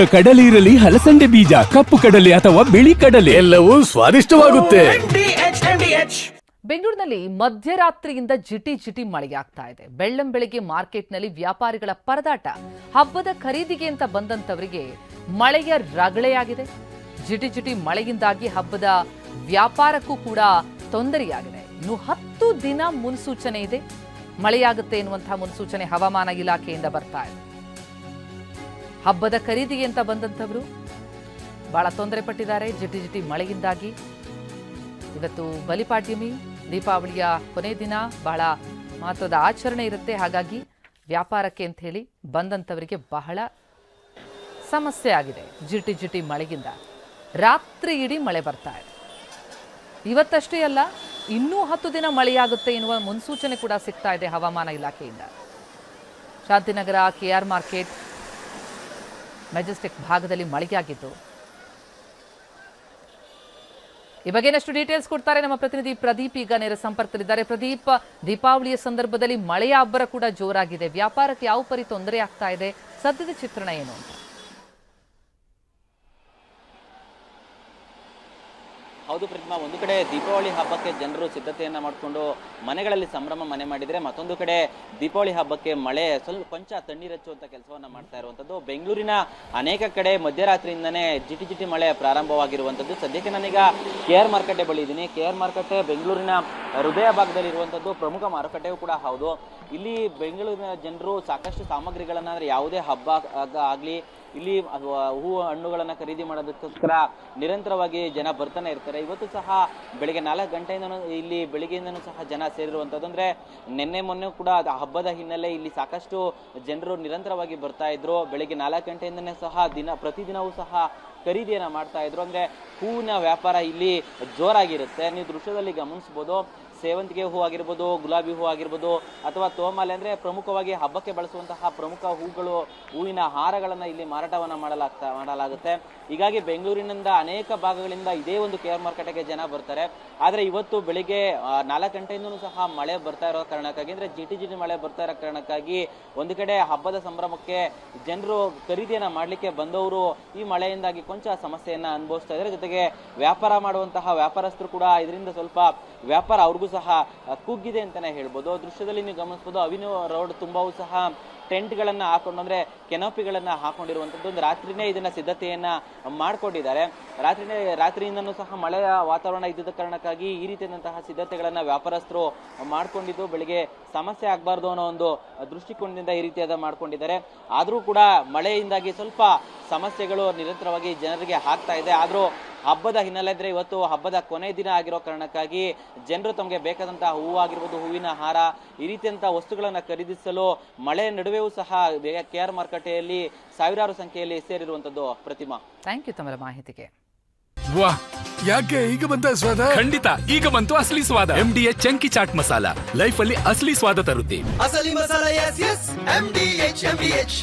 ಈಗ ಕಡಲೆ ಇರಲಿ ಹಲಸಂಡೆ ಬೀಜ ಕಪ್ಪು ಕಡಲೆ ಅಥವಾ ಬಿಳಿ ಕಡಲೆ. ಎಲ್ಲವೂ ಸ್ವಾದಿಷ್ಟವಾಗುತ್ತೆ. ಬೆಂಗಳೂರಿನಲ್ಲಿ ಮಧ್ಯರಾತ್ರಿಯಿಂದ ಜಿಟಿ ಜಿಟಿ ಮಳೆಯಾಗ್ತಾ ಇದೆ. ಬೆಳ್ಳಂ ಬೆಳಗ್ಗೆ ಮಾರ್ಕೆಟ್ನಲ್ಲಿ ವ್ಯಾಪಾರಿಗಳ ಪರದಾಟ. ಹಬ್ಬದ ಖರೀದಿಗೆ ಅಂತ ಬಂದಂತವರಿಗೆ ಮಳೆಯ ರಗಳೆಯಾಗಿದೆ. ಜಿಟಿ ಜಿಟಿ ಮಳೆಯಿಂದಾಗಿ ಹಬ್ಬದ ವ್ಯಾಪಾರಕ್ಕೂ ಕೂಡ ತೊಂದರೆಯಾಗಿದೆ. ಇನ್ನು ಹತ್ತು ದಿನ ಮುನ್ಸೂಚನೆ ಇದೆ. ಮಳೆಯಾಗುತ್ತೆ ಎನ್ನುವಂತಹ ಮುನ್ಸೂಚನೆ ಹವಾಮಾನ ಇಲಾಖೆಯಿಂದ ಬರ್ತಾ ಇದೆ. ಹಬ್ಬದ ಖರೀದಿಗೆ ಅಂತ ಬಂದಂಥವರು ಬಹಳ ತೊಂದರೆ ಪಟ್ಟಿದ್ದಾರೆ ಜಿಟಿ ಜಿಟಿ ಮಳೆಯಿಂದಾಗಿ. ಇವತ್ತು ಬಲಿಪಾಡ್ಯಮಿ, ದೀಪಾವಳಿಯ ಕೊನೆ ದಿನ ಬಹಳ ಮಹತ್ವದ ಆಚರಣೆ ಇರುತ್ತೆ. ಹಾಗಾಗಿ ವ್ಯಾಪಾರಕ್ಕೆ ಅಂತ ಹೇಳಿ ಬಂದಂಥವರಿಗೆ ಬಹಳ ಸಮಸ್ಯೆ ಆಗಿದೆ ಜಿಟಿ ಜಿಟಿ ಮಳೆಗಿಂದ ರಾತ್ರಿ ಇಡೀ ಮಳೆ ಬರ್ತಾ ಇದೆ. ಇವತ್ತಷ್ಟೇ ಅಲ್ಲ, ಇನ್ನೂ ಹತ್ತು ದಿನ ಮಳೆಯಾಗುತ್ತೆ ಎನ್ನುವ ಮುನ್ಸೂಚನೆ ಕೂಡ ಸಿಗ್ತಾ ಇದೆ ಹವಾಮಾನ ಇಲಾಖೆಯಿಂದ. Shantinagar K R market Majestic ಭಾಗದಲ್ಲಿ ಮಳೆಯಾಗಿದ್ದು ಈ ಬಗ್ಗೆ ಇನ್ನಷ್ಟು ಡೀಟೇಲ್ಸ್ ಕೊಡ್ತಾರೆ ನಮ್ಮ ಪ್ರತಿನಿಧಿ ಪ್ರದೀಪ್. ಈಗ ನೇರ ಸಂಪರ್ಕದಲ್ಲಿದ್ದಾರೆ. ಪ್ರದೀಪ್, ದೀಪಾವಳಿಯ ಸಂದರ್ಭದಲ್ಲಿ ಮಳೆಯ ಅಬ್ಬರ ಕೂಡ ಜೋರಾಗಿದೆ. ವ್ಯಾಪಾರಕ್ಕೆ ಯಾವ ಪರಿ ತೊಂದರೆ ಆಗ್ತಾ ಇದೆ? ಸದ್ಯದ ಚಿತ್ರಣ ಏನು ಅಂತ. ಹೌದು ಪ್ರತಿಮಾ, ಒಂದು ಕಡೆ ದೀಪಾವಳಿ ಹಬ್ಬಕ್ಕೆ ಜನರು ಸಿದ್ಧತೆಯನ್ನ ಮಾಡಿಕೊಂಡು ಮನೆಗಳಲ್ಲಿ ಸಂಭ್ರಮ ಮನೆ ಮಾಡಿದ್ರೆ ಮತ್ತೊಂದು ಕಡೆ ದೀಪಾವಳಿ ಹಬ್ಬಕ್ಕೆ ಮಳೆ, ಸ್ವಲ್ಪ ಕೊಂಚ ತಣ್ಣೀರಚ್ಚುವಂತ ಕೆಲಸವನ್ನ ಮಾಡ್ತಾ ಇರುವಂತದ್ದು. ಬೆಂಗಳೂರಿನ ಅನೇಕ ಕಡೆ ಮಧ್ಯರಾತ್ರಿಯಿಂದನೇ ಜಿಟಿ ಜಿಟಿ ಮಳೆ ಪ್ರಾರಂಭವಾಗಿರುವಂತದ್ದು. ಸದ್ಯಕ್ಕೆ ನಾನೀಗ ಕೆ ಆರ್ ಮಾರುಕಟ್ಟೆ ಬಳಿ ಇದ್ದೀನಿ. ಕೆ ಆರ್ ಮಾರುಕಟ್ಟೆ ಬೆಂಗಳೂರಿನ ಹೃದಯ ಭಾಗದಲ್ಲಿ ಇರುವಂತದ್ದು ಪ್ರಮುಖ ಮಾರುಕಟ್ಟೆಯೂ ಕೂಡ ಹೌದು. ಇಲ್ಲಿ ಬೆಂಗಳೂರಿನ ಜನರು ಸಾಕಷ್ಟು ಸಾಮಗ್ರಿಗಳನ್ನ ಅಂದ್ರೆ ಯಾವುದೇ ಹಬ್ಬ ಆಗ್ಲಿ ಇಲ್ಲಿ ಹೂವು ಹಣ್ಣುಗಳನ್ನು ಖರೀದಿ ಮಾಡೋದಕ್ಕೋಸ್ಕರ ನಿರಂತರವಾಗಿ ಜನ ಬರ್ತಾನೆ ಇರ್ತಾರೆ. ಇವತ್ತು ಸಹ ಬೆಳಿಗ್ಗೆ ನಾಲ್ಕು ಗಂಟೆಯಿಂದನೂ ಇಲ್ಲಿ ಬೆಳಿಗ್ಗೆಯಿಂದನೂ ಸಹ ಜನ ಸೇರಿರುವಂಥದ್ದು ಅಂದ್ರೆ ನಿನ್ನೆ ಮೊನ್ನೆ ಕೂಡ ಅದು ಹಬ್ಬದ ಹಿನ್ನೆಲೆ ಇಲ್ಲಿ ಸಾಕಷ್ಟು ಜನರು ನಿರಂತರವಾಗಿ ಬರ್ತಾ ಇದ್ರು. ಬೆಳಿಗ್ಗೆ ನಾಲ್ಕು ಗಂಟೆಯಿಂದನೇ ಸಹ ದಿನ, ಪ್ರತಿದಿನವೂ ಸಹ ಖರೀದಿಯನ್ನು ಮಾಡ್ತಾ ಇದ್ರು. ಅಂದ್ರೆ ಹೂವಿನ ವ್ಯಾಪಾರ ಇಲ್ಲಿ ಜೋರಾಗಿರುತ್ತೆ. ನೀವು ದೃಶ್ಯದಲ್ಲಿ ಗಮನಿಸ್ಬೋದು. ಸೇವಂತಿಗೆ ಹೂ ಆಗಿರ್ಬೋದು, ಗುಲಾಬಿ ಹೂ ಆಗಿರ್ಬೋದು, ಅಥವಾ ತೋಮಾಲೆ ಅಂದ್ರೆ ಪ್ರಮುಖವಾಗಿ ಹಬ್ಬಕ್ಕೆ ಬಳಸುವಂತಹ ಪ್ರಮುಖ ಹೂಗಳು, ಹೂವಿನ ಹಾರಗಳನ್ನ ಇಲ್ಲಿ ಮಾರಾಟವನ್ನ ಮಾಡಲಾಗ್ತಾ, ಮಾಡಲಾಗುತ್ತೆ. ಹೀಗಾಗಿ ಬೆಂಗಳೂರಿನಿಂದ ಅನೇಕ ಭಾಗಗಳಿಂದ ಇದೇ ಒಂದು ಕೆ ಆರ್ ಮಾರ್ಕೆಟ್ಗೆ ಜನ ಬರ್ತಾರೆ. ಆದ್ರೆ ಇವತ್ತು ಬೆಳಿಗ್ಗೆ ನಾಲ್ಕು ಗಂಟೆಯಿಂದನೂ ಸಹ ಮಳೆ ಬರ್ತಾ ಇರೋ ಕಾರಣಕ್ಕಾಗಿ, ಅಂದ್ರೆ ಜಿಟಿ ಜಿಟಿ ಮಳೆ ಬರ್ತಾ ಇರೋ ಕಾರಣಕ್ಕಾಗಿ ಒಂದು ಕಡೆ ಹಬ್ಬದ ಸಂಭ್ರಮಕ್ಕೆ ಜನರು ಖರೀದಿಯನ್ನ ಮಾಡ್ಲಿಕ್ಕೆ ಬಂದವರು ಈ ಮಳೆಯಿಂದಾಗಿ ಕೊಂಚ ಸಮಸ್ಯೆಯನ್ನ ಅನುಭವಿಸ್ತಾ ಇದ್ದಾರೆ. ಜೊತೆಗೆ ವ್ಯಾಪಾರ ಮಾಡುವಂತಹ ವ್ಯಾಪಾರಸ್ಥರು ಕೂಡ ಇದರಿಂದ ಸ್ವಲ್ಪ ವ್ಯಾಪಾರ ಅವ್ರಿಗೂ ಸಹ ಕುಗ್ಗಿದೆ ಅಂತಾನೆ ಹೇಳ್ಬೋದು. ದೃಶ್ಯದಲ್ಲಿ ನೀವು ಗಮನಿಸಬಹುದು ಅವಿನ್ಯೂ ರೋಡ್ ತುಂಬಾವು ಸಹ ಟೆಂಟ್ ಗಳನ್ನ ಹಾಕೊಂಡು ಅಂದ್ರೆ ಕೆನೋಪಿಗಳನ್ನ ಹಾಕೊಂಡಿರುವಂತದ್ದು ಒಂದು ರಾತ್ರಿನೇ ಇದನ್ನ ಸಿದ್ಧತೆಯನ್ನ ಮಾಡ್ಕೊಂಡಿದ್ದಾರೆ. ರಾತ್ರಿನೇ, ರಾತ್ರಿಯಿಂದನೂ ಸಹ ಮಳೆಯ ವಾತಾವರಣ ಇದ್ದ ಕಾರಣಕ್ಕಾಗಿ ಈ ರೀತಿಯಾದಂತಹ ಸಿದ್ಧತೆಗಳನ್ನು ವ್ಯಾಪಾರಸ್ಥರು ಮಾಡ್ಕೊಂಡಿದ್ದು, ಬೆಳಿಗ್ಗೆ ಸಮಸ್ಯೆ ಆಗಬಾರ್ದು ಅನ್ನೋ ಒಂದು ದೃಷ್ಟಿಕೋನದಿಂದ ಈ ರೀತಿಯಾದ ಮಾಡ್ಕೊಂಡಿದ್ದಾರೆ. ಆದರೂ ಕೂಡ ಮಳೆಯಿಂದಾಗಿ ಸ್ವಲ್ಪ ಸಮಸ್ಯೆಗಳು ನಿರಂತರವಾಗಿ ಜನರಿಗೆ ಆಗ್ತಾ ಇದೆ. ಆದ್ರೂ ಹಬ್ಬದ ಹಿನ್ನೆಲೆ ಇದ್ರೆ ಇವತ್ತು ಹಬ್ಬದ ಕೊನೆ ದಿನ ಆಗಿರೋ ಕಾರಣಕ್ಕಾಗಿ ಜನರು ತಮಗೆ ಬೇಕಾದಂತಹ ಹೂವು ಆಗಿರ್ಬೋದು ಹೂವಿನ ಹಾರ ಈ ರೀತಿಯಂತಹ ವಸ್ತುಗಳನ್ನ ಖರೀದಿಸಲು ಮಳೆ ನಡುವೆಯೂ ಸಹ ಕೆ ಆರ್ ಮಾರುಕಟ್ಟೆಯಲ್ಲಿ ಸಾವಿರಾರು ಸಂಖ್ಯೆಯಲ್ಲಿ ಸೇರಿರುವಂತದ್ದು ಪ್ರತಿಮಾ. ಥ್ಯಾಂಕ್ ಯು ತಮ್ಮ ಮಾಹಿತಿಗೆ. ವಾಹ್ ಯಾಕೆ ಈಗ ಬಂತ ಸ್ವಾದ? ಖಂಡಿತ ಈಗ ಬಂತು ಅಸಲಿ ಸ್ವಾದ. M D H chunky chaat masala. Life ಅಲ್ಲಿ ಅಸಲಿ ಸ್ವಾದ ತರುತ್ತೆ. ಅಸಲಿ masala S S M D H M D H